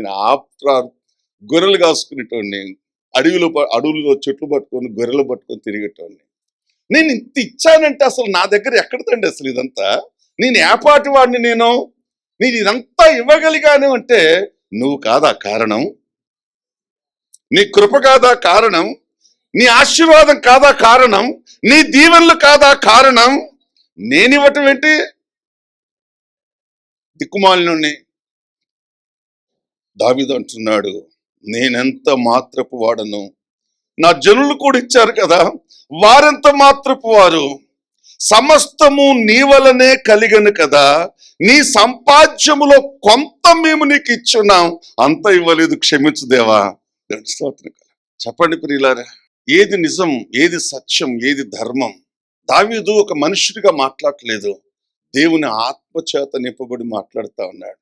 నేను ఆఫ్టర్ గొర్రెలు కాసుకునేటోడిని అడవిలో అడవుల్లో చెట్లు పట్టుకొని గొర్రెలు పట్టుకొని తిరిగేటోడిని. నేను ఇంత ఇచ్చానంటే అసలు నా దగ్గర ఎక్కడదండి అసలు ఇదంతా? నేను ఏపాటి వాడిని నేను? నేను ఇదంతా ఇవ్వగలిగాను అంటే నువ్వు కాదా కారణం? నీ కృప కాదా కారణం? నీ ఆశీర్వాదం కాదా కారణం? నీ దీవెనలు కాదా కారణం? నేనివ్వటం ఏంటి? దిక్కుమాలినుణ్ణి దావిదు అంటున్నాడు నేనెంత మాత్రపు వాడను? నా జనులు కూడా ఇచ్చారు కదా వారెంత మాత్రపు వారు? సమస్తము నీ వలనే కలిగను కదా నీ సంపాద్యములో కొంత మేము నీకు ఇచ్చున్నాం అంత ఇవ్వలేదు క్షమించు దేవా. చెప్పండి ప్రియులారా ఏది నిజం ఏది సత్యం ఏది ధర్మం? దావీదు ఒక మనుషుడిగా మాట్లాడలేదు దేవుని ఆత్మచేత నింపబడి మాట్లాడుతా ఉన్నాడు.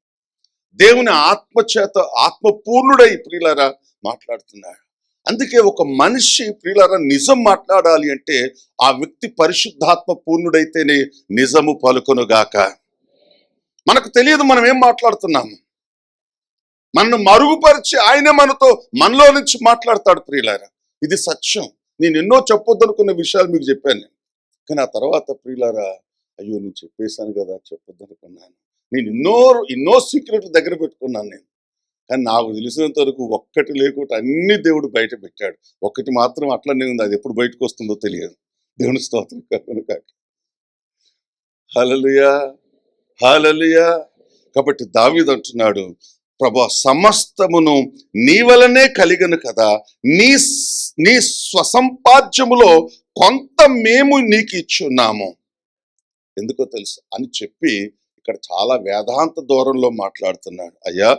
దేవుని ఆత్మచేత ఆత్మపూర్ణుడై ప్రియులరా మాట్లాడుతున్నాడు. అందుకే ఒక మనిషి ప్రియులరా నిజం మాట్లాడాలి అంటే ఆ వ్యక్తి పరిశుద్ధాత్మ పూర్ణుడైతేనే నిజము పలుకొనుగాక మనకు తెలియదు మనం ఏం మాట్లాడుతున్నాము. మనను మరుగుపరిచి ఆయనే మనతో మనలో నుంచి మాట్లాడతాడు ప్రియులారా. ఇది సత్యం. నేను ఎన్నో చెప్పొద్దనుకున్న విషయాలు మీకు చెప్పాను నేను. కానీ ఆ తర్వాత ప్రియులారా అయ్యో నేను చెప్పేశాను కదా చెప్పొద్దనుకున్నాను. నేను ఎన్నో ఎన్నో సీక్రెట్లు దగ్గర పెట్టుకున్నాను నేను. కానీ నాకు తెలిసినంత వరకు ఒక్కటి లేకుండా అన్ని దేవుడు బయట పెట్టాడు. ఒక్కటి మాత్రం అట్లనే ఉంది. అది ఎప్పుడు బయటకు వస్తుందో తెలియదు. దేవుని స్తోత్రం కనుక హలలుయా హలలుయా కాబట్టి దావీదు అంటున్నాడు ప్రభా సమస్తమును నీ వలనే కలిగను కదా. నీ నీ స్వసంపాద్యములో కొంత మేము నీకు ఇచ్చున్నాము. ఎందుకో తెలుసు. అని చెప్పి ఇక్కడ చాలా వేదాంత దూరంలో మాట్లాడుతున్నాడు. అయ్యా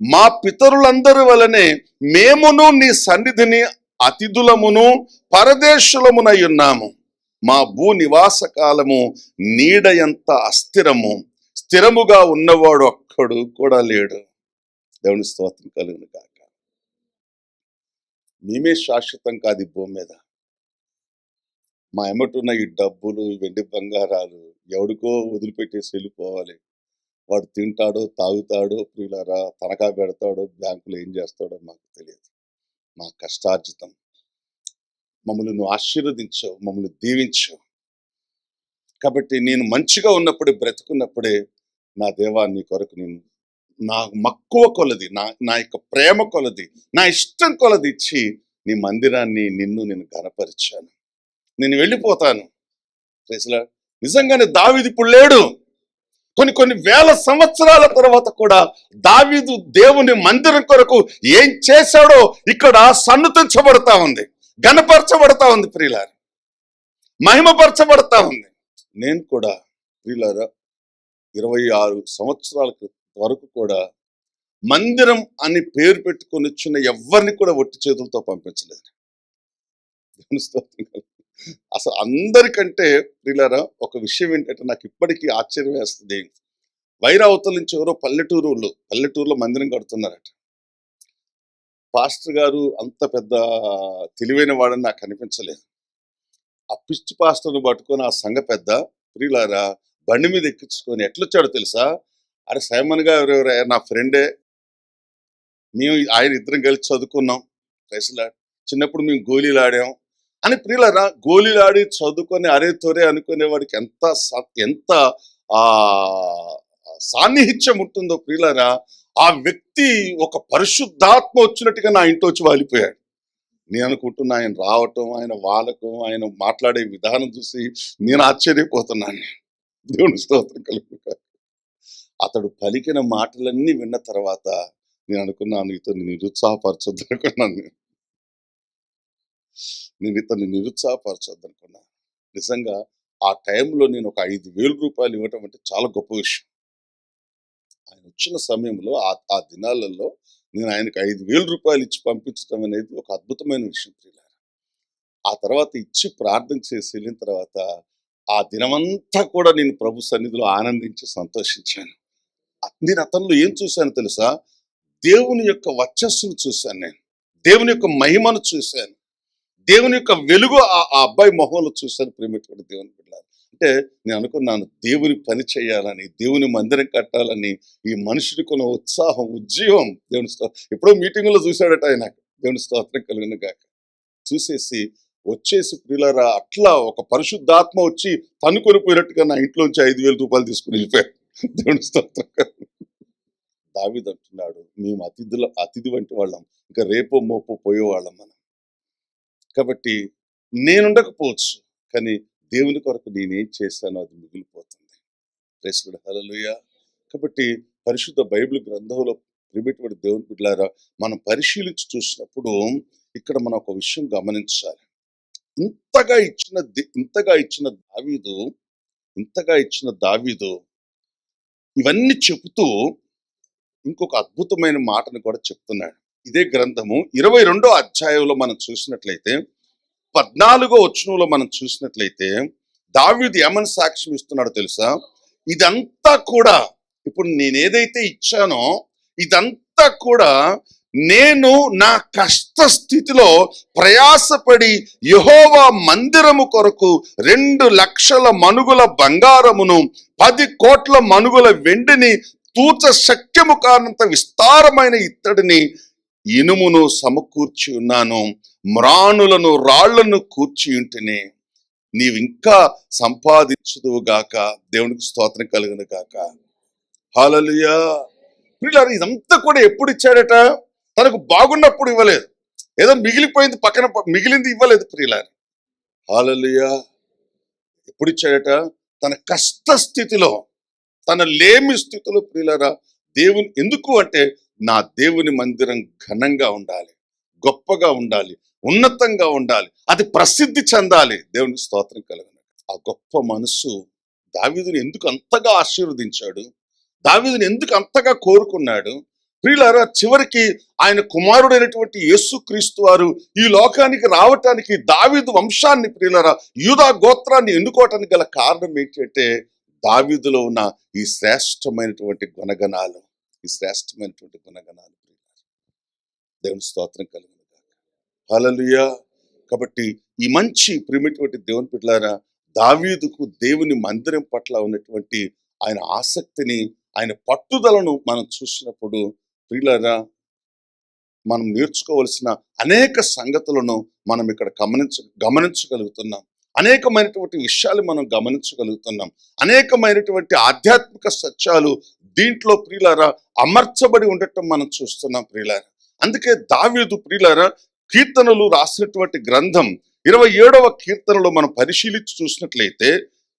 మా పితరులందరి వలనే మేమును నీ సన్నిధిని అతిథులమును పరదేశులమునై ఉన్నాము. మా భూ నివాస కాలము నీడ ఎంత అస్థిరము స్థిరముగా ఉన్నవాడు ఒక్కడు కూడా లేడు. దేవుని స్తోత్రం కలిగిన కాక మేమే శాశ్వతం కాదు భూమి మీద. మా ఎమ్మటున్న ఈ డబ్బులు వెండి బంగారాలు ఎవడికో వదిలిపెట్టేసి వెళ్ళిపోవాలి. వాడు తింటాడో తాగుతాడో ప్రియులారా తనఖా పెడతాడో బ్యాంకులో ఏం చేస్తాడో మాకు తెలియదు. మా కష్టార్జితం. మమ్మల్ని నువ్వు ఆశీర్వదించావు మమ్మల్ని దీవించావు. కాబట్టి నేను మంచిగా ఉన్నప్పుడే బ్రతుకున్నప్పుడే నా దేవా నీ కొరకు నేను నా మక్కువ కొలది నా నా యొక్క ప్రేమ కొలది నా ఇష్టం కొలది ఇచ్చి నీ మందిరాన్ని నిన్ను నేను గనపరిచాను నేను వెళ్ళిపోతాను. ప్రైజ్లా. నిజంగానే దావిది ఇప్పుడు లేడు. కొన్ని కొన్ని వేల సంవత్సరాల తర్వాత కూడా దావీదు దేవుని మందిరం కొరకు ఏం చేశాడో ఇక్కడ సన్నతించబడతా ఉంది. గణపరచబడతా ఉంది ప్రియులార మహిమపరచబడతా ఉంది. నేను కూడా ప్రియులారా ఇరవై ఆరు సంవత్సరాల వరకు కూడా మందిరం అని పేరు పెట్టుకొని వచ్చిన ఎవరిని కూడా ఒట్టి చేతులతో పంపించలేదు. అసలు అందరికంటే ప్రియులారా ఒక విషయం ఏంటంటే నాకు ఇప్పటికీ ఆశ్చర్యం వేస్తుంది. వైరావతల నుంచి ఎవరో పల్లెటూరులో పల్లెటూరులో మందిరం కడుతున్నారట. పాస్టర్ గారు అంత పెద్ద తెలివైన వాడని నాకు అనిపించలేదు. ఆ పిచ్చి పాస్టర్ను పట్టుకొని ఆ సంఘ పెద్ద ప్రియులారా బండి మీద ఎక్కించుకొని ఎట్లొచ్చాడో తెలుసా? అరే సైమన్గా ఎవరెవరు నా ఫ్రెండే. మేము ఆయన ఇద్దరం కలిసి చదువుకున్నాం రైసులా చిన్నప్పుడు మేము గోళీలు ఆడాం. అని ప్రియులరా గోళీలు చదువుకొని అరే తొరే అనుకునేవాడికి ఎంత ఎంత ఆ సాన్నిహిత్యం ఉంటుందో ప్రియులరా ఆ వ్యక్తి ఒక పరిశుద్ధాత్మ వచ్చినట్టుగా నా ఇంట్లో వచ్చి వాలిపోయాడు. నేను అనుకుంటున్నా ఆయన రావటం ఆయన వాళ్ళకం ఆయన మాట్లాడే విధానం చూసి నేను ఆశ్చర్యపోతున్నాను. దేవుని స్తోత్రం కలుగుతాను అతడు పలికిన మాటలన్నీ విన్న తర్వాత నేను అనుకున్నాను ఇతను నిరుత్సాహపరచొద్దు అనుకున్నాను నేను. నేను ఇతన్ని నిరుత్సాహపరచొద్దు అనుకున్నాను నిజంగా ఆ టైంలో నేను ఒక ఐదు వేల రూపాయలు ఇవ్వటం అంటే చాలా గొప్ప విషయం. ఆయన వచ్చిన సమయంలో ఆ ఆ దినాలలో నేను ఆయనకు ఐదు వేల రూపాయలు ఇచ్చి పంపించడం అనేది ఒక అద్భుతమైన విషయం ప్రియులారా. ఆ తర్వాత ఇచ్చి ప్రార్థన చేసి వెళ్ళిన తర్వాత ఆ దినమంతా కూడా నేను ప్రభు సన్నిధిలో ఆనందించి సంతోషించాను. నేను అతనిలో ఏం చూశాను తెలుసా? దేవుని యొక్క వర్చస్సును చూశాను నేను. దేవుని యొక్క మహిమను చూశాను. దేవుని యొక్క వెలుగు ఆ అబ్బాయి మొహంలో చూశాను. ప్రేమటువంటి దేవుని పిల్లలు అంటే నేను అనుకున్నాను దేవుని పని చేయాలని దేవుని మందిరం కట్టాలని ఈ మనుషుడికి ఉన్న ఉత్సాహం ఉజ్జీవం దేవుని ఎప్పుడో మీటింగ్లో చూశాడట ఆయన. దేవుని స్తోత్రం కలిగిన గాక. చూసేసి వచ్చేసి పిల్లరా అట్లా ఒక పరిశుద్ధాత్మ వచ్చి తను పోయినట్టుగా నా ఇంట్లోంచి ఐదు వేల రూపాయలు తీసుకుని వెళ్ళిపోయాడు. దేవుని స్తోత్రం దావిదంటున్నాడు మేము అతిథుల అతిథి వంటి వాళ్ళం. ఇంకా రేపో మోపో పోయేవాళ్ళం మనం. కాబట్టి నేనుండకపోవచ్చు కానీ దేవుని కొరకు నేనేం చేశానో అది మిగిలిపోతుంది. ప్రేసుడు హలలుయ కాబట్టి పరిశుద్ధ బైబిల్ గ్రంథంలో ప్రిమిటువంటి దేవుని బిడ్డలారా మనం పరిశీలించి చూసినప్పుడు ఇక్కడ మనం ఒక విషయం గమనించాలి. ఇంతగా ఇచ్చిన ఇంతగా ఇచ్చిన దావీదు ఇంతగా ఇచ్చిన దావీదు ఇవన్నీ చెబుతూ ఇంకొక అద్భుతమైన మాటను కూడా చెప్తున్నాడు. ఇదే గ్రంథము. ఇరవై రెండో అధ్యాయంలో మనం చూసినట్లయితే పద్నాలుగో వచనంలో మనం చూసినట్లయితే దావ్యుది ఏమని సాక్ష్యం ఇస్తున్నాడో తెలుసా? ఇదంతా కూడా ఇప్పుడు నేను ఏదైతే ఇచ్చానో ఇదంతా కూడా నేను నా కష్ట స్థితిలో ప్రయాసపడి యహోవా మందిరము కొరకు రెండు లక్షల మనుగుల బంగారమును పది కోట్ల మనుగుల వెండిని తూచ శక్యము కానంత విస్తారమైన ఇత్తడిని ఇనుమును సమకూర్చి ఉన్నాను మ్రాణులను రాళ్ళను కూర్చి ఉంటేనే నీవు ఇంకా గాక దేవునికి స్తోత్రం కలుగును గాక. హాలలుయా పిల్లలు ఇదంతా కూడా ఎప్పుడు ఇచ్చాడట? తనకు బాగున్నప్పుడు ఇవ్వలేదు. ఏదో మిగిలిపోయింది పక్కన మిగిలింది ఇవ్వలేదు ప్రియులారి. హాలలుయా ఎప్పుడు ఇచ్చాడట? తన కష్ట స్థితిలో తన లేమి స్థితిలో ప్రియులారా దేవుని ఎందుకు అంటే నా దేవుని మందిరం ఘనంగా ఉండాలి గొప్పగా ఉండాలి ఉన్నతంగా ఉండాలి అది ప్రసిద్ధి చెందాలి. దేవుని స్తోత్రం కలగను. ఆ గొప్ప మనసు దావీదుని ఎందుకు అంతగా ఆశీర్వదించాడు? దావీదుని ఎందుకు అంతగా కోరుకున్నాడు? ప్రియులారా చివరికి ఆయన కుమారుడైనటువంటి యేసుక్రీస్తు వారు ఈ లోకానికి రావటానికి దావీదు వంశాన్ని ప్రియులారా యూదా గోత్రాన్ని ఎన్నుకోవటానికి గల కారణం ఏంటంటే దావీదులో ఉన్న ఈ శ్రేష్టమైనటువంటి గుణగణాలు. ఈ శ్రేష్టమైనటువంటి గుణగణాలు దేవుని స్తోత్రం కలిగిన హలలుయా కాబట్టి ఈ మంచి ప్రిమిటువంటి దేవుని పిల్లారా దావీదుకు దేవుని మందిరం పట్ల ఉన్నటువంటి ఆయన ఆసక్తిని ఆయన పట్టుదలను మనం చూసినప్పుడు ప్రియులారా మనం నేర్చుకోవలసిన అనేక సంగతులను మనం ఇక్కడ గమనించ గమనించగలుగుతున్నాం. అనేకమైనటువంటి విషయాలు మనం గమనించగలుగుతున్నాం. అనేకమైనటువంటి ఆధ్యాత్మిక సత్యాలు దీంట్లో ప్రియులారా అమర్చబడి ఉండటం మనం చూస్తున్నాం ప్రియులారా. అందుకే దావీదు ప్రియులారా కీర్తనలు రాసినటువంటి గ్రంథం ఇరవై ఏడవ కీర్తనలో మనం పరిశీలించి చూసినట్లయితే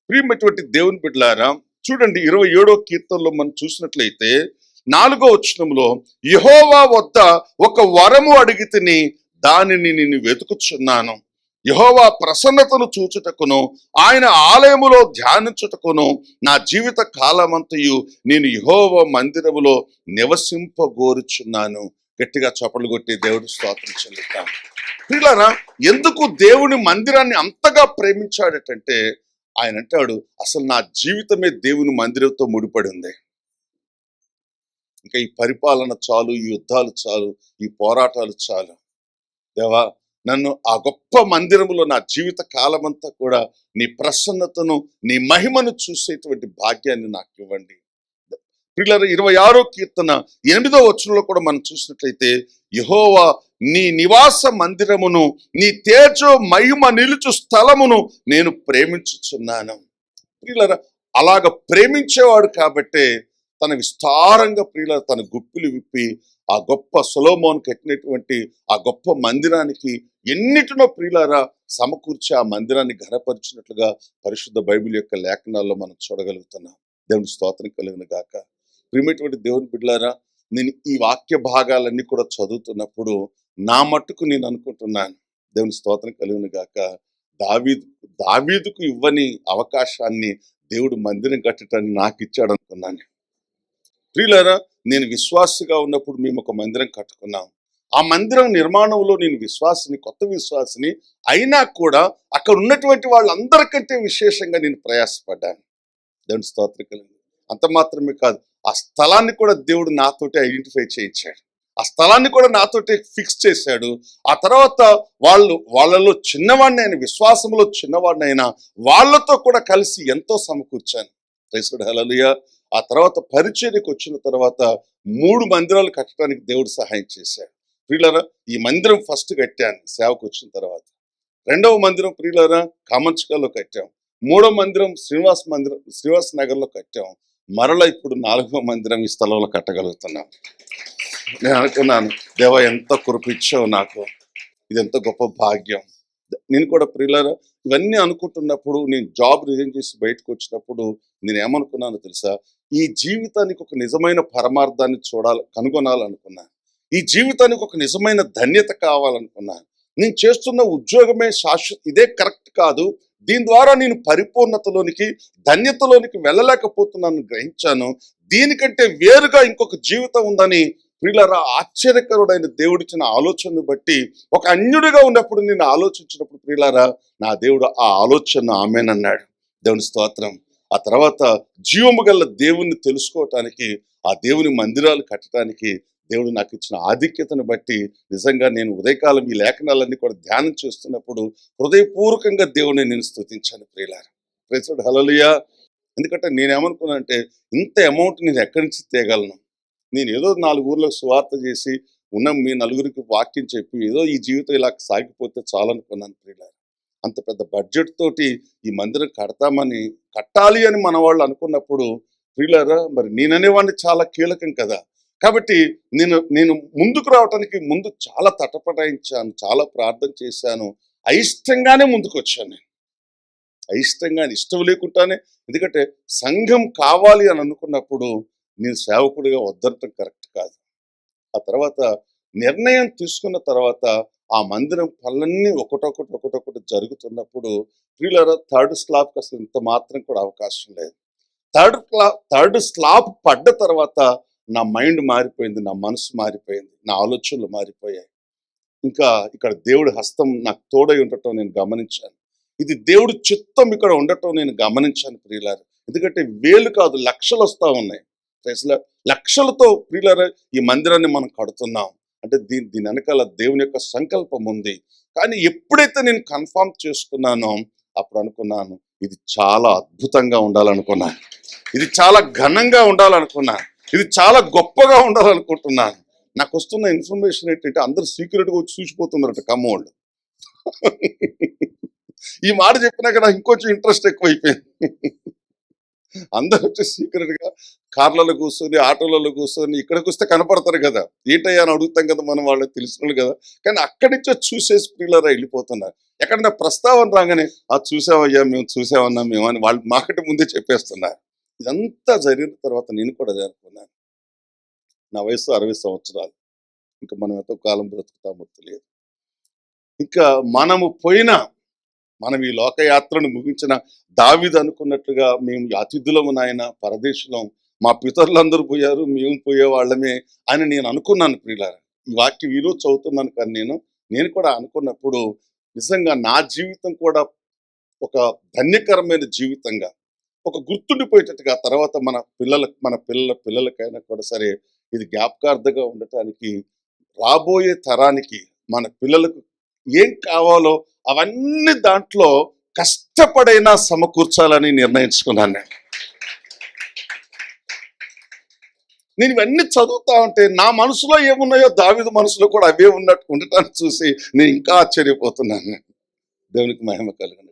ప్రియమైనటువంటి దేవుని బిడ్డలారా చూడండి ఇరవై ఏడవ కీర్తనలో మనం చూసినట్లయితే నాలుగో వచనంలో యహోవా వద్ద ఒక వరము అడిగితిని దానిని నేను వెతుకుచున్నాను. యహోవా ప్రసన్నతను చూచుటకును ఆయన ఆలయములో ధ్యానించుటకును నా జీవిత కాలమంతయు నేను యహోవా మందిరములో నివసింపగోరుచున్నాను. గట్టిగా చపలు కొట్టి దేవుడు స్తోత్రం చెల్లిద్దాం. పిల్లరా ఎందుకు దేవుని మందిరాన్ని అంతగా ప్రేమించాడటంటే ఆయన అంటాడు అసలు నా జీవితమే దేవుని మందిరంతో ముడిపడి ఉంది ఇంకా ఈ పరిపాలన చాలు ఈ యుద్ధాలు చాలు ఈ పోరాటాలు చాలు. దేవా నన్ను ఆ గొప్ప మందిరములో నా జీవిత కాలమంతా కూడా నీ ప్రసన్నతను నీ మహిమను చూసేటువంటి భాగ్యాన్ని నాకు ఇవ్వండి పిల్లలు ఇరవై ఆరో కీర్తన ఎనిమిదో వచనంలో కూడా మనం చూసినట్లయితే యహోవా నీ నివాస మందిరమును నీ తేజో మహిమ నిలుచు స్థలమును నేను ప్రేమించుచున్నాను. ప్రియులరా అలాగ ప్రేమించేవాడు కాబట్టే తన విస్తారంగా ప్రియుల తన గుప్పిలు విప్పి ఆ గొప్ప సొలోమోన్ కట్టినటువంటి ఆ గొప్ప మందిరానికి ఎన్నిటినో ప్రియులారా సమకూర్చి ఆ మందిరాన్ని ఘనపరిచినట్లుగా పరిశుద్ధ బైబిల్ యొక్క లేఖనాల్లో మనం చూడగలుగుతున్నాం. దేవుని స్తోత్రం కలిగిన గాక. ప్రియమైనటువంటి దేవుని బిడ్డలారా నేను ఈ వాక్య భాగాలన్నీ కూడా చదువుతున్నప్పుడు నా మట్టుకు నేను అనుకుంటున్నాను. దేవుని స్తోత్రం కలిగిన గాక. దావీదు దావీదుకు ఇవ్వని అవకాశాన్ని దేవుడు మందిరం కట్టడానికి నాకు ఇచ్చాడు అనుకున్నాను ప్రియులారా నేను విశ్వాసిగా ఉన్నప్పుడు మేము ఒక మందిరం కట్టుకున్నాం. ఆ మందిరం నిర్మాణంలో నేను విశ్వాసిని కొత్త విశ్వాసిని అయినా కూడా అక్కడ ఉన్నటువంటి వాళ్ళందరికంటే విశేషంగా నేను ప్రయాసపడ్డాను. దేవుని స్తోత్రికలు అంత మాత్రమే కాదు ఆ స్థలాన్ని కూడా దేవుడు నాతోటి ఐడెంటిఫై చేయించాడు. ఆ స్థలాన్ని కూడా నాతోటి ఫిక్స్ చేశాడు. ఆ తర్వాత వాళ్ళు వాళ్ళలో చిన్నవాడిని అయిన విశ్వాసంలో చిన్నవాడిని అయినా వాళ్ళతో కూడా కలిసి ఎంతో సమకూర్చాను. రైసుడు హలలుయ ఆ తర్వాత పరిచర్యకు వచ్చిన తర్వాత మూడు మందిరాలు కట్టడానికి దేవుడు సహాయం చేశాడు. ప్రియులరా ఈ మందిరం ఫస్ట్ కట్టాను సేవకు వచ్చిన తర్వాత. రెండవ మందిరం ప్రియులరా కామంచికల్లో కట్టాం. మూడో మందిరం శ్రీనివాస్ మందిరం శ్రీనివాస్ నగర్లో కట్టాం. మరలా ఇప్పుడు నాలుగవ మందిరం ఈ స్థలంలో కట్టగలుగుతున్నాం. నేను అనుకున్నాను దేవ ఎంత కురిపించావు నాకు. ఇది ఎంత గొప్ప భాగ్యం. నేను కూడా ప్రియులరా ఇవన్నీ అనుకుంటున్నప్పుడు నేను జాబ్ రిజైన్ చేసి బయటకు వచ్చినప్పుడు నేను ఏమనుకున్నానో తెలుసా? ఈ జీవితానికి ఒక నిజమైన పరమార్థాన్ని చూడాలి కనుగొనాలనుకున్నాను. ఈ జీవితానికి ఒక నిజమైన ధన్యత కావాలనుకున్నాను. నేను చేస్తున్న ఉద్యోగమే శాశ్వత ఇదే కరెక్ట్ కాదు. దీని ద్వారా నేను పరిపూర్ణతలోనికి ధన్యతలోనికి వెళ్ళలేకపోతున్నాను గ్రహించాను. దీనికంటే వేరుగా ఇంకొక జీవితం ఉందని ప్రియులరా ఆశ్చర్యకరుడైన దేవుడిచ్చిన ఆలోచనను బట్టి ఒక అన్యుడిగా ఉన్నప్పుడు నేను ఆలోచించినప్పుడు ప్రియులారా నా దేవుడు ఆ ఆలోచన ఆమెనన్నాడు. దేవుని స్తోత్రం. ఆ తర్వాత జీవము గల దేవుణ్ణి తెలుసుకోవటానికి ఆ దేవుని మందిరాలు కట్టడానికి దేవుడు నాకు ఇచ్చిన ఆధిక్యతను బట్టి నిజంగా నేను ఉదయకాలం ఈ లేఖనాలన్నీ కూడా ధ్యానం చేస్తున్నప్పుడు హృదయపూర్వకంగా దేవుని నేను స్తుతించాను ప్రియులారు. ప్రేసుడు హలలియా ఎందుకంటే నేనేమనుకున్నా అంటే ఇంత అమౌంట్ నేను ఎక్కడి నుంచి తేగలను? నేను ఏదో నాలుగు ఊర్లకు సువార్త చేసి ఉన్న మీ నలుగురికి వాక్యం చెప్పి ఏదో ఈ జీవితం ఇలా సాగిపోతే చాలనుకున్నాను ప్రియులారు. అంత పెద్ద బడ్జెట్ తోటి ఈ మందిరం కడతామని కట్టాలి అని మన వాళ్ళు అనుకున్నప్పుడు ప్రియులారా మరి నేననేవాడిని చాలా కీలకం కదా. కాబట్టి నేను నేను ముందుకు రావడానికి ముందు చాలా తటపటాయించాను చాలా ప్రార్థన చేశాను. అయిష్టంగానే ముందుకు వచ్చాను నేను. అయిష్టంగా ఇష్టం లేకుండానే. ఎందుకంటే సంఘం కావాలి అని అనుకున్నప్పుడు నేను సేవకుడిగా వద్దనటం కరెక్ట్ కాదు. ఆ తర్వాత నిర్ణయం తీసుకున్న తర్వాత ఆ మందిరం పనులన్నీ ఒకటొకటి ఒకటొకటి జరుగుతున్నప్పుడు ప్రియులరా థర్డ్ స్లాబ్కి అసలు ఇంత మాత్రం కూడా అవకాశం లేదు. థర్డ్ థర్డ్ స్లాబ్ పడ్డ తర్వాత నా మైండ్ మారిపోయింది నా మనసు మారిపోయింది నా ఆలోచనలు మారిపోయాయి. ఇంకా ఇక్కడ దేవుడి హస్తం నాకు తోడై ఉండటం నేను గమనించాను. ఇది దేవుడి చిత్తం ఇక్కడ ఉండటం నేను గమనించాను ప్రియులారు ఎందుకంటే వేలు కాదు లక్షలు వస్తూ ఉన్నాయి. లక్షలతో ప్రియులారు ఈ మందిరాన్ని మనం కడుతున్నాం. అంటే దీని దీని వెనకాల దేవుని యొక్క సంకల్పం ఉంది. కానీ ఎప్పుడైతే నేను కన్ఫర్మ్ చేసుకున్నానో అప్పుడు అనుకున్నాను ఇది చాలా అద్భుతంగా ఉండాలనుకున్నాను ఇది చాలా ఘనంగా ఉండాలనుకున్నాను ఇది చాలా గొప్పగా ఉండాలనుకుంటున్నాను నాకు వస్తున్న ఇన్ఫర్మేషన్ ఏంటంటే అందరు సీక్రెట్గా వచ్చి చూసిపోతున్నారట కమ్మోళ్ళు ఈ మాట చెప్పినాక నాకు ఇంకొంచెం ఇంట్రెస్ట్ ఎక్కువైపోయింది. అందరూ వచ్చి సీక్రెట్గా కార్లలో కూర్చొని ఆటోలలో కూర్చొని ఇక్కడికి వస్తే కనపడతారు కదా. ఏంటయ్యా అని అడుగుతాం కదా మనం వాళ్ళకి తెలిసిన కదా. కానీ అక్కడి నుంచో చూసేసి పిల్లరా వెళ్ళిపోతున్నారు. ఎక్కడన్నా ప్రస్తావన రాగానే ఆ చూసామయ్యా మేము చూసామన్నా మేము అని వాళ్ళు మాకటి ముందే చెప్పేస్తున్నారు. ఇదంతా జరిగిన తర్వాత నేను కూడా జరుపుకున్నాను నా వయసు అరవై సంవత్సరాలు. ఇంకా మనం ఎంతో కాలం బ్రతుకుతామో తెలియదు. ఇంకా మనము పోయినా మనం ఈ లోకయాత్రను ముగించిన దావిది అనుకున్నట్లుగా మేము అతిథులము నాయన పరదేశులం మా పితరులందరూ పోయారు మేము పోయే వాళ్ళమే అని నేను అనుకున్నాను ప్రియులారా. ఈ వాక్యం ఈరోజు చదువుతున్నాను కానీ నేను నేను కూడా అనుకున్నప్పుడు నిజంగా నా జీవితం కూడా ఒక ధన్యకరమైన జీవితంగా ఒక గుర్తుండిపోయేటట్టుగా తర్వాత మన పిల్లలకు మన పిల్లల పిల్లలకైనా కూడా సరే ఇది జ్ఞాపకార్థంగా ఉండటానికి రాబోయే తరానికి మన పిల్లలకు ఏం కావాలో అవన్నీ దాంట్లో కష్టపడైనా సమకూర్చాలని నిర్ణయించుకున్నాను నేను. నేను ఇవన్నీ చదువుతా ఉంటే నా మనసులో ఏమున్నాయో దావిద మనసులో కూడా అవే ఉన్నట్టు ఉండటాన్ని చూసి నేను ఇంకా ఆశ్చర్యపోతున్నాను దేవునికి మహిమ కలిగిన.